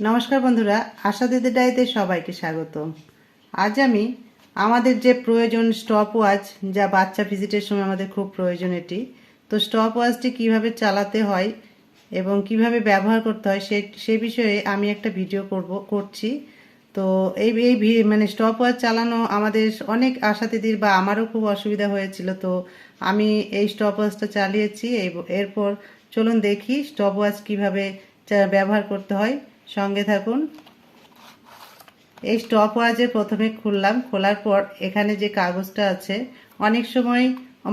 নমস্কার বন্ধুরা, আশা দিদি ডাইতে সবাইকে স্বাগত আজ আমি আমাদের যে প্রয়োজন স্টপ ওয়াচ যা বাচ্চা ভিজিটের সময় আমাদের খুব প্রয়োজন এটি, তো স্টপ ওয়াচটি কীভাবে চালাতে হয় এবং কীভাবে ব্যবহার করতে হয় সে সে বিষয়ে আমি একটা ভিডিও করব করছি। তো এই এই মানে স্টপ ওয়াচ চালানো আমাদের অনেক আশা দিদির বা আমারও খুব অসুবিধা হয়েছিল, তো আমি এই স্টপ ওয়াচটা চালিয়েছি এরপর চলুন দেখি স্টপ ওয়াচ কীভাবে ব্যবহার করতে হয়। সঙ্গে থাকুন। এই স্টপ ওয়াচে প্রথমে খুললাম, খোলার পর এখানে যে কাগজটা আছে, অনেক সময়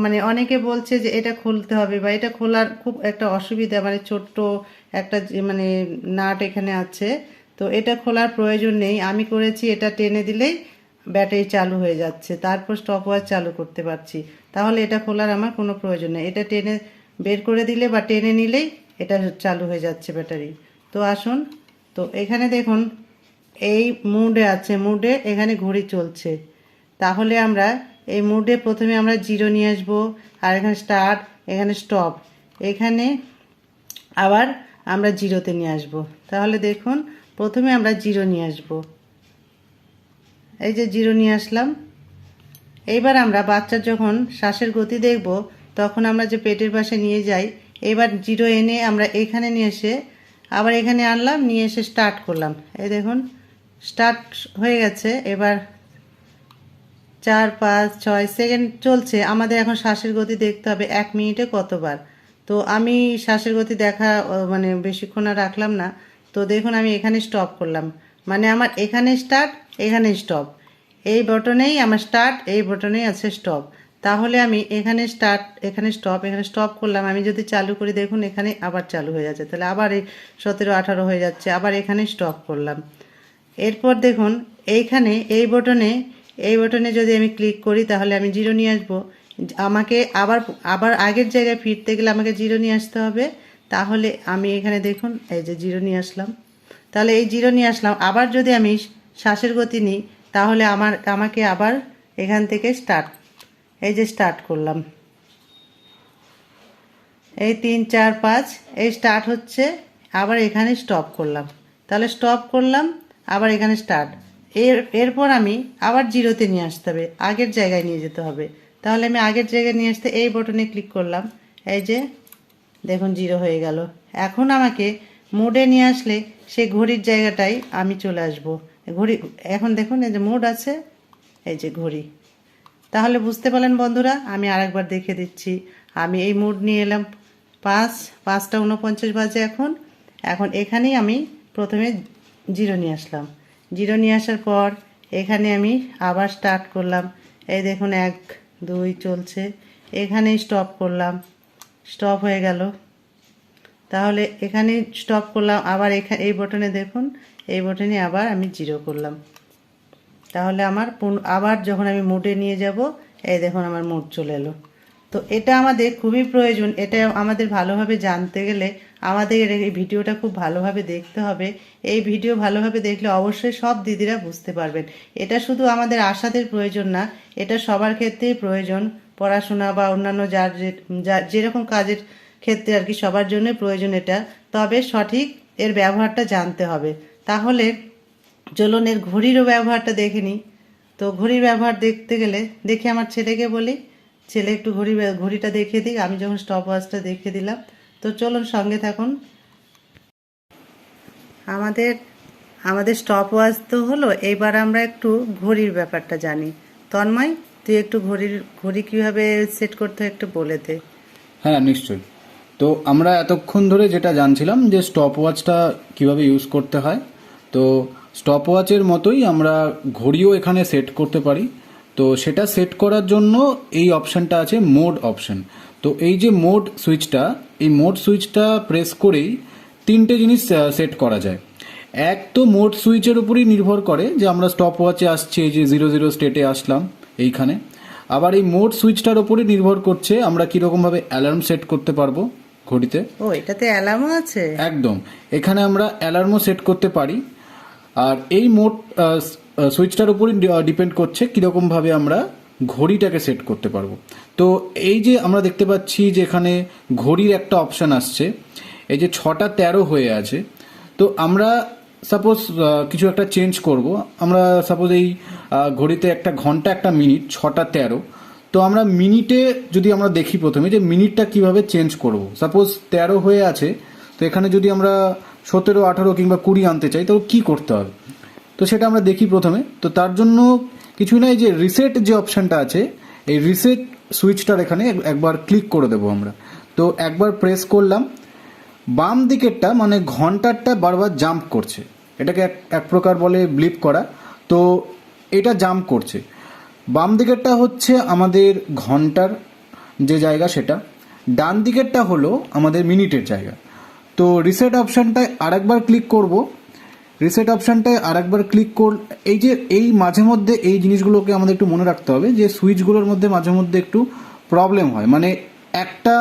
মানে অনেকে বলছে যে এটা খুলতে হবে বা এটা খোলার খুব একটা অসুবিধা মানে ছোট্ট একটা মানে নাট এখানে আছে। তো এটা খোলার প্রয়োজন নেই। আমি করেছি, এটা টেনে দিলেই ব্যাটারি চালু হয়ে যাচ্ছে। তারপর স্টপ ওয়াচ চালু করতে পারছি। তাহলে এটা খোলার আমার কোনো প্রয়োজন নেই। এটা টেনে বের করে দিলে বা টেনে নিলেই এটা চালু হয়ে যাচ্ছে ব্যাটারি। তো আসুন তো এখানে দেখুন, এই মুডে আছে, মুডে এখানে ঘড়ি চলছে। তাহলে আমরা এই মুডে প্রথমে আমরা জিরো নিয়ে আসব, আর এখানে স্টার্ট, এখানে স্টপ। এখানে আবার আমরা জিরোতে নিয়ে আসব। তাহলে দেখুন, প্রথমে আমরা জিরো নিয়ে আসব। এই যে জিরো নিয়ে আসলাম। এইবার আমরা বাচ্চার যখন শ্বাসের গতি দেখব, তখন আমরা যে পেটের পাশে নিয়ে যাই, এবার জিরো এনে আমরা এখানে নিয়ে এসে আবার এখানে আনলাম, নিয়ে এসে স্টার্ট করলাম। এই দেখুন স্টার্ট হয়ে গেছে। এবার চার, পাঁচ, ছয় সেকেন্ড চলছে। আমাদের এখন শ্বাসের গতি দেখতে হবে এক মিনিটে কতবার। তো আমি শ্বাসের গতি দেখা মানে বেশিক্ষণ আর রাখলাম না। তো দেখুন, আমি এখানে স্টপ করলাম। মানে আমার এখানে স্টার্ট এখানে স্টপ এই বটনেই আমার স্টার্ট এই বটনেই আছে স্টপ তাহলে আমি এখানে স্টার্ট এখানে স্টপ এখানে স্টপ করলাম। আমি যদি চালু করি, দেখুন এখানে আবার চালু হয়ে যাচ্ছে। তাহলে আবার এই সতেরো, আঠারো হয়ে যাচ্ছে। আবার এখানে স্টপ করলাম। এরপর দেখুন, এইখানে এই বটনে এই বটনে যদি আমি ক্লিক করি, তাহলে আমি জিরো নিয়ে আসব। আমাকে আবার আবার আগের জায়গায় ফিরতে গেলে আমাকে জিরো নিয়ে আসতে হবে। তাহলে আমি এখানে দেখুন, এই যে জিরো নিয়ে আসলাম। তাহলে এই জিরো নিয়ে আসলাম। আবার যদি আমি শ্বাসের গতি নিই, তাহলে আমার, আমাকে আবার এখান থেকে স্টার্ট এই যে স্টার্ট করলাম। এই তিন, চার, পাঁচ, এই স্টার্ট হচ্ছে, আবার এখানে স্টপ করলাম। তাহলে স্টপ করলাম, আবার এখানে স্টার্ট এর, এরপর আমি আবার জিরোতে নিয়ে আসতে হবে, আগের জায়গায় নিয়ে যেতে হবে। তাহলে আমি আগের জায়গায় নিয়ে আসতে এই বটনে ক্লিক করলাম, এই যে দেখুন জিরো হয়ে গেল। এখন আমাকে মোডে নিয়ে আসলে সেই ঘড়ির জায়গাটাই আমি চলে আসব। ঘড়ি, এখন দেখুন এই যে মোড আছে, এই যে ঘড়ি। তাহলে বুঝতে পারলেন বন্ধুরা, আমি আরেকবার দেখে দিচ্ছি। আমি এই মুড নিয়ে এলাম। পাঁচ, পাঁচটা উনপঞ্চাশ বাজে এখন। এখন এখানেই আমি প্রথমে জিরো নিয়ে আসলাম। জিরো নিয়ে আসার পর এখানে আমি আবার স্টার্ট করলাম। এই দেখুন, এক, দুই চলছে। এখানেই স্টপ করলাম। স্টপ হয়ে গেল। তাহলে এখানে স্টপ করলাম। আবার এখানে এই বটনে দেখুন, এই বটনে আবার আমি জিরো করলাম। তাহলে আমার আবার যখন আমি মুডে নিয়ে যাব, এই দেখুন আমার মুড চলে এলো। তো এটা আমাদের খুবই প্রয়োজন, এটা আমাদের ভালোভাবে জানতে গেলে আমাদের এই ভিডিওটা খুব ভালোভাবে দেখতে হবে। এই ভিডিও ভালোভাবে দেখলে অবশ্যই সব দিদিরা বুঝতে পারবেন। এটা শুধু আমাদের আশাদের প্রয়োজন না, এটা সবার ক্ষেত্রেই প্রয়োজন। পড়াশোনা বা অন্যান্য যার যে- যা- যেরকম কাজের ক্ষেত্রে আর কি সবার জন্য প্রয়োজন এটা। তবে সঠিক এর ব্যবহারটা জানতে হবে। তাহলে চলুন এর ঘড়িরও ব্যবহারটা দেখে নিই। তো ঘড়ির ব্যবহার দেখতে গেলে দেখে আমার ছেলেকে বলি, ছেলে একটু ঘড়ি ঘড়িটা দেখিয়ে দিক, আমি যখন স্টপ ওয়াচটা দেখে দিলাম। তো চলুন সঙ্গে থাকুন। আমাদের আমাদের স্টপ ওয়াচ তো হলো এবার আমরা একটু ঘড়ির ব্যাপারটা জানি। তন্ময়, তুই একটু ঘড়ির, ঘড়ি কীভাবে সেট করতে হয় একটু বলে দে। হ্যাঁ নিশ্চয়ই। তো আমরা এতক্ষণ ধরে যেটা জানছিলাম যে স্টপ ওয়াচটা কীভাবে ইউজ করতে হয়, তো স্টপ ওয়াচের মতোই আমরা ঘড়িও এখানে সেট করতে পারি। তো সেটা সেট করার জন্য এই অপশনটা আছে মোড অপশন তো এই যে মোড সুইচটা এই মোড সুইচটা প্রেস করেই তিনটে জিনিস সেট করা যায়। এক তো মোড সুইচের উপরই নির্ভর করে যে আমরা স্টপ ওয়াচে আসছি এই যে জিরো জিরো স্টেটে আসলাম এইখানে। আবার এই মোড সুইচটার উপরই নির্ভর করছে আমরা কীরকমভাবে অ্যালার্ম সেট করতে পারব ঘড়িতে। ও এটাতে অ্যালার্মও আছে? একদম। এখানে আমরা অ্যালার্মও সেট করতে পারি। আর এই মোট সুইচটার উপরই ডিপেন্ড করছে কীরকমভাবে আমরা ঘড়িটাকে সেট করতে পারব। তো এই যে আমরা দেখতে পাচ্ছি যে এখানে ঘড়ির একটা অপশান আসছে, এই যে ছটা তেরো হয়ে আছে, তো আমরা সাপোজ কিছু একটা চেঞ্জ করব। আমরা সাপোজ এই ঘড়িতে একটা ঘণ্টা, একটা মিনিট ছটা তেরো, তো আমরা মিনিটে যদি আমরা দেখি প্রথমে যে মিনিটটা কীভাবে চেঞ্জ করব। সাপোজ তেরো হয়ে আছে, তো এখানে যদি আমরা সতেরো, আঠারো কিংবা কুড়ি আনতে চাই, তো কি করতে হবে? তো সেটা আমরা দেখি প্রথমে। তো তার জন্য কিছুই না এই যে রিসেট যে অপশানটা আছে, এই রিসেট সুইচটার এখানে একবার ক্লিক করে দেবো আমরা। তো একবার প্রেস করলাম, বাম দিকেরটা মানে ঘন্টারটা বারবার জাম্প করছে। এটাকে এক এক প্রকার বলে ব্লিপ করা। তো এটা জাম্প করছে। বাম দিকেরটা হচ্ছে আমাদের ঘণ্টার যে জায়গা সেটা, ডান দিকেরটা হলো আমাদের মিনিটের জায়গা। তো রিসেট অপশানটায় আরেকবার ক্লিক করব। রিসেট অপশানটায় আরেকবার ক্লিক কর এই যে, এই মাঝে মধ্যে এই জিনিসগুলোকে আমাদের একটু মনে রাখতে হবে যে সুইচগুলোর মধ্যে মাঝে মধ্যে একটু প্রবলেম হয়। মানে একটা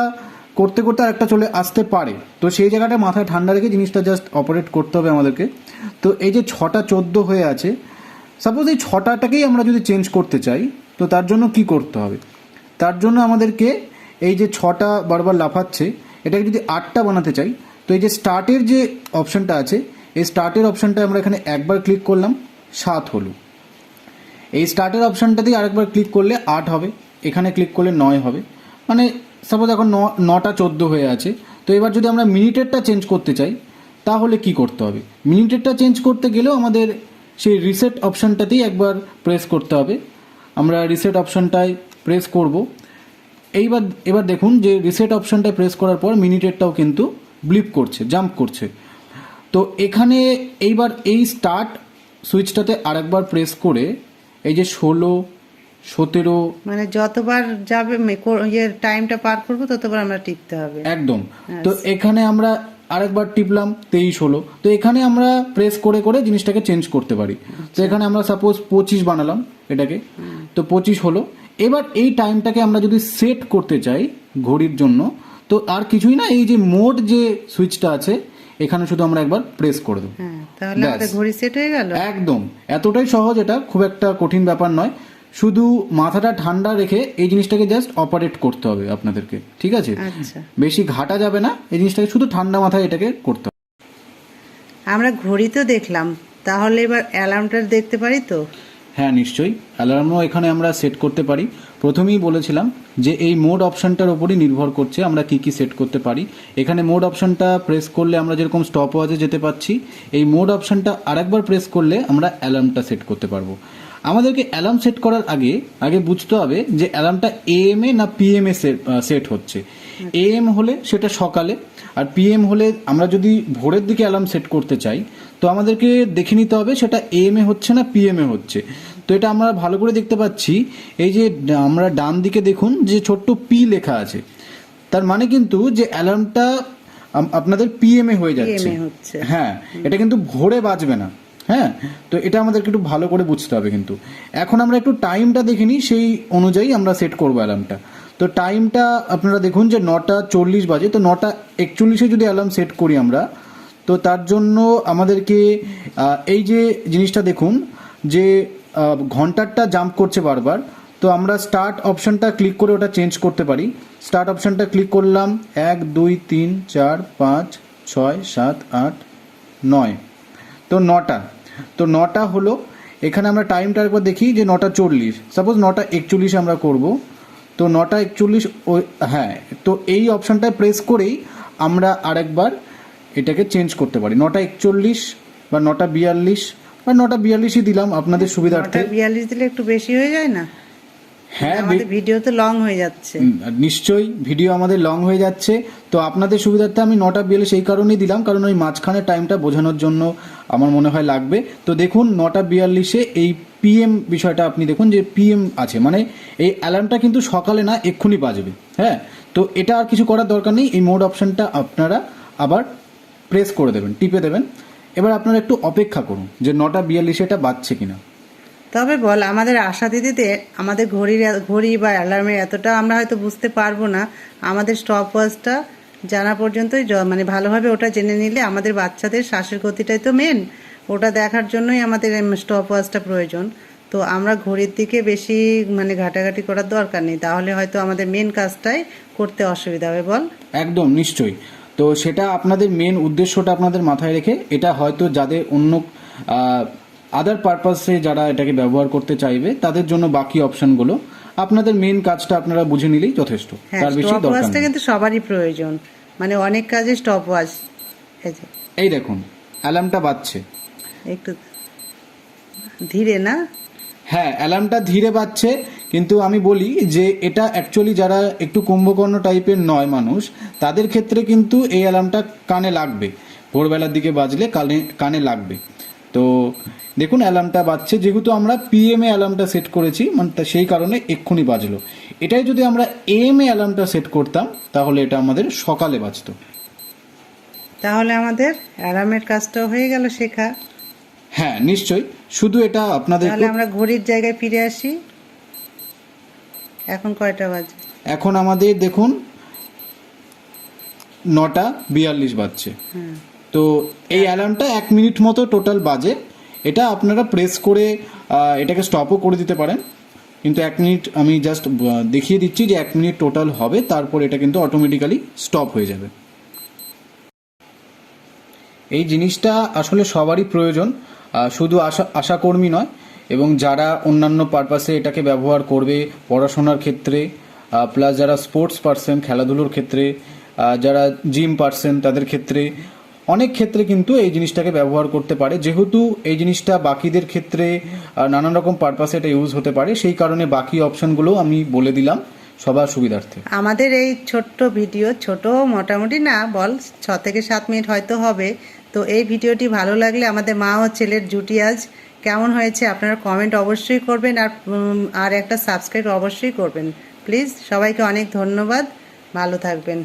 করতে করতে আরেকটা চলে আসতে পারে। তো সেই জায়গাটা মাথায় ঠান্ডা রেখে জিনিসটা জাস্ট অপারেট করতে হবে আমাদেরকে। তো এই যে ছটা চোদ্দ হয়ে আছে সাপোজ এই ছটাটাকেই আমরা যদি চেঞ্জ করতে চাই, তো তার জন্য কি করতে হবে? তার জন্য আমাদেরকে এই যে ছটা বারবার লাফাচ্ছে, এটাকে যদি আটটা বানাতে চাই তো এই যে স্টার্টের যে অপশনটা আছে, এই স্টার্টের অপশনটা আমরা এখানে একবার ক্লিক করলাম, সাত হলো। এই স্টার্টের অপশনটা দিয়ে আরেকবার ক্লিক করলে আট হবে, এখানে ক্লিক করলে নয় হবে। মানে সাপোজ এখন ন, নটা চোদ্দ হয়ে আছে, তো এবার যদি আমরা মিনিটেরটা চেঞ্জ করতে চাই, তাহলে কি করতে হবে? মিনিটেরটা চেঞ্জ করতে গেলেও আমাদের সেই রিসেট অপশনটাতেই একবার প্রেস করতে হবে। আমরা রিসেট অপশনটায় প্রেস করব। এইবার, এবার দেখুন যে রিসেট অপশনটায় প্রেস করার পর মিনিটেরটাও কিন্তু ব্লিপ করছে জাম্প করছে। তো এখানে এইবার এই স্টার্ট সুইচটাতে আরেকবার প্রেস করে এই যে ষোলো সতেরো মানে যতবার যাবে ইয়ে টাইমটা পার করব ততবার আমরা টিপতে হবে। একদম। তো এখানে আমরা আরেকবার টিপলাম তেইশ হলো তো এখানে আমরা প্রেস করে করে জিনিসটাকে চেঞ্জ করতে পারি। তো এখানে আমরা সাপোজ পঁচিশ বানালাম এটাকে। তো পঁচিশ হলো। এবার এই টাইমটাকে আমরা যদি সেট করতে চাই ঘড়ির জন্য তো আর কিছুই না এই যে মোড যে সুইচটা আছে এখানে শুধু আমরা একবার প্রেস করে দেবো। হ্যাঁ তাহলে আমাদের ঘড়ি সেট হয়ে গেল। একদম। এতটাই সহজ এটা খুব একটা কঠিন ব্যাপার নয়। শুধু মাথাটা ঠান্ডা রেখে এই জিনিসটাকে জাস্ট অপারেট করতে হবে আপনাদেরকে ঠিক আছে? আচ্ছা। বেশি ঘাটা যাবে না এই জিনিসটাকে শুধু ঠান্ডা মাথায় এটাকে করতে হবে। আমরা ঘড়ি তো দেখলাম তাহলে এবার অ্যালার্মটা দেখতে পারি তো? হ্যাঁ নিশ্চয়ই। অ্যালার্মও এখানে আমরা সেট করতে পারি। প্রথমেই বলেছিলাম যে এই মোড অপশনটার উপরই নির্ভর করছে আমরা কি কি সেট করতে পারি। এখানে মোড অপশনটা প্রেস করলে আমরা যেরকম স্টপ ওয়াচে যেতে পাচ্ছি, এই মোড অপশনটা আরেকবার প্রেস করলে আমরা অ্যালার্মটা সেট করতে পারব। আমাদেরকে অ্যালার্ম সেট করার আগে আগে বুঝতে হবে যে অ্যালার্মটা এএম এ না পিএম এ সেট হচ্ছে। এএম হলে সেটা সকালে, আর পিএম হলে আমরা যদি ভোরের দিকে অ্যালার্ম সেট করতে চাই, তো আমাদেরকে দেখে নিতে হবে সেটা এএম এ হচ্ছে না পিএম এ হচ্ছে। তো এটা আমরা ভালো করে দেখতে পাচ্ছি। এই যে আমরা ডান দিকে দেখুন যে ছোট্ট পি লেখা আছে। তার মানে কিন্তু যে অ্যালার্মটা আপনাদের পিএম এ হয়ে যাচ্ছে। হ্যাঁ এটা কিন্তু ভোরে বাজবে না। হ্যাঁ তো এটা আমাদেরকে একটু ভালো করে বুঝতে হবে কিন্তু। এখন আমরা একটু টাইমটা দেখে নিই সেই অনুযায়ী আমরা সেট করব অ্যালার্মটা তো টাইমটা আপনারা দেখুন যে নটা চল্লিশ বাজে তো নটা একচল্লিশে যদি অ্যালার্ম সেট করি আমরা তো তার জন্য আমাদেরকে এই যে জিনিসটা দেখুন যে ঘন্টারটা জাম্প করছে বারবার, তো আমরা স্টার্ট অপশনটা ক্লিক করে ওটা চেঞ্জ করতে পারি। স্টার্ট অপশনটা ক্লিক করলাম, এক, দুই, তিন, চার, পাঁচ, ছয়, সাত, আট, নয়। তো নটা। তো নটা হলো, এখানে আমরা টাইমটা একবার দেখি যে নটা চল্লিশ। সাপোজ নটা একচল্লিশ আমরা করব। তো নটা একচল্লিশ হ্যাঁ তো এই অপশানটায় প্রেস করেই আমরা আরেকবার এটাকে চেঞ্জ করতে পারি। নটা একচল্লিশ বা নটা বিয়াল্লিশ বা নটা বিয়াল্লিশই দিলাম আপনাদের সুবিধার্থে। বিয়াল্লিশ দিলে একটু বেশি হয়ে যায় না? হ্যাঁ আমাদের ভিডিও তো লং হয়ে যাচ্ছে। নিশ্চয়ই ভিডিও আমাদের লং হয়ে যাচ্ছে। তো আপনাদের সুবিধার্থে আমি নটা বিয়াল্লিশ এই কারণেই দিলাম কারণ ওই মাঝখানে টাইমটা বোঝানোর জন্য আমার মনে হয় লাগবে। তো দেখুন নটা বিয়াল্লিশে এই পিএম বিষয়টা আপনি দেখুন যে পিএম আছে। মানে এই অ্যালার্মটা কিন্তু সকালে না এক্ষুনি বাজবে। হ্যাঁ? তো এটা আর কিছু করার দরকার নেই। এই মোড অপশনটা আপনারা আবার প্রেস করে দেবেন টিপে দেবেন। এবার আপনারা একটু অপেক্ষা করুন যে নটা বিয়াল্লিশে এটা বাজছে কিনা। তবে বল আমাদের আশা দিদিতে আমাদের ঘড়ির ঘড়ি বা অ্যালার্মের এতটা আমরা হয়তো বুঝতে পারব না। আমাদের স্টপ ওয়াচটা জানা পর্যন্তই মানে ভালোভাবে ওটা জেনে নিলে আমাদের বাচ্চাদের শ্বাসের গতিটাই তো মেন ওটা দেখার জন্যই আমাদের স্টপ ওয়াচটা প্রয়োজন। তো আমরা ঘড়ির দিকে বেশি মানে ঘাটাঘাটি করার দরকার নেই। তাহলে হয়তো আমাদের মেন কাজটাই করতে অসুবিধা হবে বল। একদম নিশ্চয়ই। তো সেটা আপনাদের মেন উদ্দেশ্যটা আপনাদের মাথায় রেখে এটা হয়তো যাদের অন্য আদার পারপাসে যারা এটাকে ব্যবহার করতে চাইবে তাদের জন্য বাকি অপশনগুলো আপনাদের মেন কাজটা আপনারা বুঝে নিলেই যথেষ্ট। হ্যাঁ তার বেশি দরকার নেই। কিন্তু সবারই প্রয়োজন। মানে অনেক কাজে স্টপ ওয়াচ এই এই দেখুন অ্যালার্মটা বাজছে। একটু ধীরে না? হ্যাঁ অ্যালার্মটা ধীরে বাজছে, কিন্তু আমি বলি যে এটা অ্যাকচুয়ালি যারা একটু কুম্ভকর্ণ টাইপের নয় মানুষ, তাদের ক্ষেত্রে কিন্তু এই অ্যালার্মটা কানে লাগবে। ভোরবেলার দিকে বাজলে কানে কানে লাগবে। তো দেখুন অ্যালার্মটা বাজছে, যেহেতু আমরা পিএমএ অ্যালার্মটা সেট করেছি মানে সেই কারণে এক্ষুনি বাজলো। এটাই যদি আমরা এম এ অ্যালার্মটা সেট করতাম, তাহলে এটা আমাদের সকালে বাজতো। তাহলে আমাদের অ্যারামের কাজটাও হয়ে গেল শেখা। হ্যাঁ নিশ্চয়ই। শুধু এটা আপনাদের তাহলে আমরা ঘড়ির জায়গায় ফিরে আসি। এখন কয়টা বাজে? এখন আমাদের দেখুন নটা বিয়াল্লিশ বাজছে। হ্যাঁ। তো এই অ্যালার্মটা এক মিনিট মতো টোটাল বাজে। এটা আপনারা প্রেস করে এটাকে স্টপও করে দিতে পারেন। কিন্তু এক মিনিট আমি জাস্ট দেখিয়ে দিচ্ছি যে এক মিনিট টোটাল হবে তারপর এটা কিন্তু অটোমেটিক্যালি স্টপ হয়ে যাবে। এই জিনিসটা আসলে সবারই প্রয়োজন। শুধু আশা আশাকর্মী নয়, এবং যারা অন্যান্য পারপাসে এটাকে ব্যবহার করবে পড়াশোনার ক্ষেত্রে প্লাস যারা স্পোর্টস পার্সন খেলাধুলোর ক্ষেত্রে যারা জিম পার্সন তাদের ক্ষেত্রে, অনেক ক্ষেত্রে কিন্তু এই জিনিসটাকে ব্যবহার করতে পারে। যেহেতু এই জিনিসটা বাকিদের ক্ষেত্রে নানান রকম পারপাসে এটা ইউজ হতে পারে, সেই কারণে বাকি অপশনগুলো আমি বলে দিলাম সবার সুবিধার্থে। আমাদের এই ছোট্ট ভিডিও, ছোট মোটামুটি না, বল, ছ থেকে সাত মিনিট হয়তো হবে। তো এই ভিডিওটি ভালো লাগলে আমাদের মা ও ছেলের জুটি আজ কেমন হয়েছে আপনারা কমেন্ট অবশ্যই করবেন আর আর একটা সাবস্ক্রাইব অবশ্যই করবেন। প্লিজ সবাইকে অনেক ধন্যবাদ। ভালো থাকবেন।